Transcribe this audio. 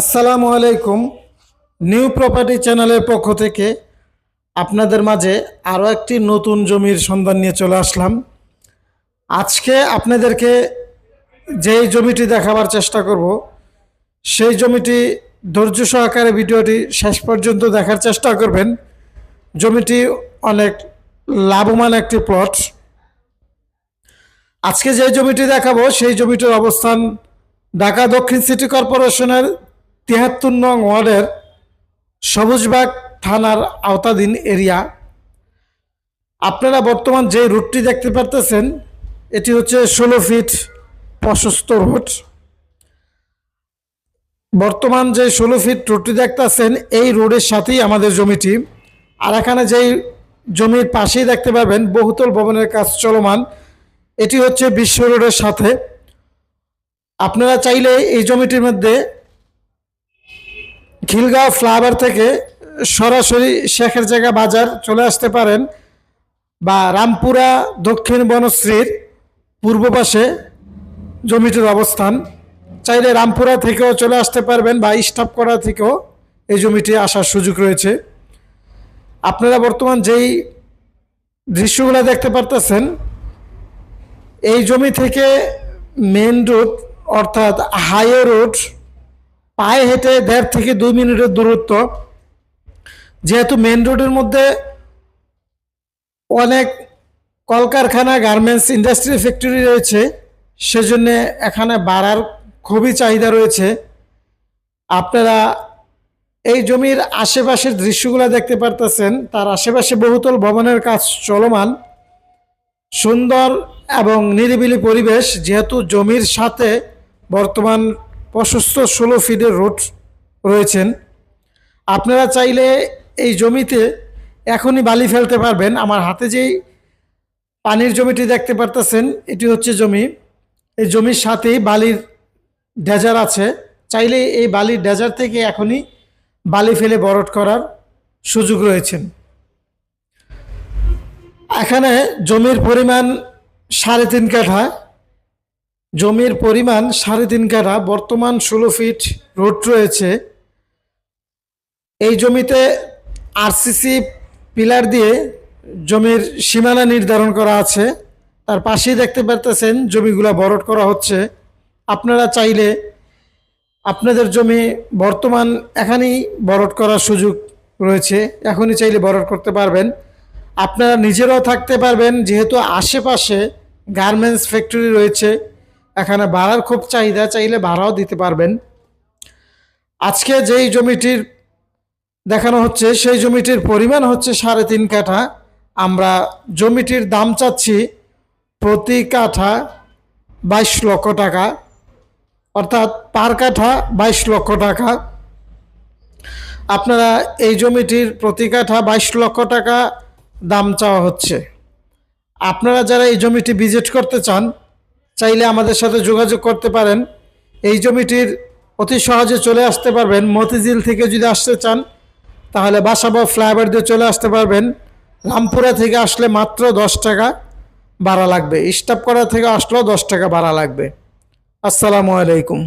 আসসালামু আলাইকুম। New property চ্যানেলের পক্ষ থেকে আপনাদের মাঝে আরও একটি নতুন জমির সন্ধান নিয়ে চলে আসলাম। আজকে আপনাদেরকে যেই জমিটি দেখাবার চেষ্টা করব, সেই জমিটি ধৈর্য সহকারে ভিডিওটি শেষ পর্যন্ত দেখার চেষ্টা করবেন। জমিটি অনেক লাভবান একটি প্লট আজকে যে জমিটি দেখাবো, সেই জমিটির অবস্থান ঢাকা দক্ষিণ সিটি কর্পোরেশনের তিয়াত্তর নং ওয়ার্ডের সবুজবাগ থানার আওতাধীন এরিয়া। আপনারা বর্তমান যে রুটটি দেখতে পারতেছেন, এটি হচ্ছে ষোলো ফিট প্রশস্ত রুট বর্তমান যে ষোলো ফিট রুটটি দেখতেছেন, এই রোডের সাথেই আমাদের জমিটি। আর এখানে যেই জমির পাশেই দেখতে পাবেন, বহুতল ভবনের কাজ চলমান। এটি হচ্ছে বিশ্ব রোডের সাথে। আপনারা চাইলে এই জমিটির মধ্যে খিলগাঁও ফ্লাইওভার থেকে সরাসরি শেখের জায়গা বাজার চলে আসতে পারেন বা রামপুরা দক্ষিণ বনশ্রীর পূর্ব পাশে জমিটির অবস্থান। চাইলে রামপুরা থেকেও চলে আসতে পারবেন বা করা থেকেও এই জমিটি আসার সুযোগ রয়েছে। আপনারা বর্তমান যেই দৃশ্যগুলো দেখতে পারতেছেন, এই জমি থেকে মেন রোড অর্থাৎ হাইওয়ে রোড পায়ে হেঁটে দেড় থেকে দুই মিনিটের দূরত্ব, যেহেতু মেন রোডের মধ্যে অনেক কলকারখানা গার্মেন্টস ইন্ডাস্ট্রি ফ্যাক্টরি রয়েছে, সেজন্য এখানে বাড়ার খুবই চাহিদা রয়েছে। আপনারা এই জমির আশেপাশের দৃশ্যগুলো দেখতে পারতেছেন, তার আশেপাশে বহুতল ভবনের কাজ চলমান। সুন্দর এবং নিরিবিলি পরিবেশ, যেহেতু জমির সাথে বর্তমান প্রশস্ত ষোলো ফিটের রোড রয়েছেন। আপনারা চাইলে এই জমিতে এখনই বালি ফেলতে পারবেন। আমার হাতে যেই পানির জমিটি দেখতে পারতেছেন, এটি হচ্ছে জমি। এই জমির সাথেই বালির ডেজার আছে। চাইলে এই বালির ডেজার থেকে এখনই বালি ফেলে বরট করার সুযোগ রয়েছেন এখানে জমির পরিমাণ সাড়ে তিন কাঠা। জমির পরিমাণ সাড়ে তিন কাঠা বর্তমান ষোলো ফিট রোড রয়েছে। এই জমিতে আরসিসি পিলার দিয়ে জমির সীমানা নির্ধারণ করা আছে। তার পাশেই দেখতে পারতেছেন জমিগুলা বরট করা হচ্ছে। আপনারা চাইলে আপনাদের জমি বর্তমান এখানেই বরট করার সুযোগ রয়েছে। এখনই চাইলে বরট করতে পারবেন। আপনারা নিজেরাও থাকতে পারবেন, যেহেতু আশেপাশে গার্মেন্টস ফ্যাক্টরি রয়েছে। এখানে ভাড়ার খুব চাহিদা, চাইলে ভাড়াও দিতে পারবেন। আজকে যেই জমিটির দেখানো হচ্ছে, সেই জমিটির পরিমাণ হচ্ছে সাড়ে তিন কাঠা। আমরা জমিটির দাম চাচ্ছি প্রতি কাঠা বাইশ লক্ষ টাকা। অর্থাৎ পার কাঠা বাইশ লক্ষ টাকা। আপনারা এই জমিটির প্রতি কাঠা বাইশ লক্ষ টাকা দাম চাওয়া হচ্ছে। আপনারা যারা এই জমিটি ভিজিট করতে চান চাইলে আমাদের সাথে যোগাযোগ করতে পারেন। এই জমিটির অতি সহজে চলে আসতে পারবেন। মতিঝিল থেকে যদি আসতে চান, তাহলে বাসাবা ফ্লাইওভার দিয়ে চলে আসতে পারবেন। রামপুরা থেকে আসলে মাত্র দশ টাকা ভাড়া লাগবে। স্টাফ করা থেকে আসলেও দশ টাকা ভাড়া লাগবে। আসসালামু আলাইকুম।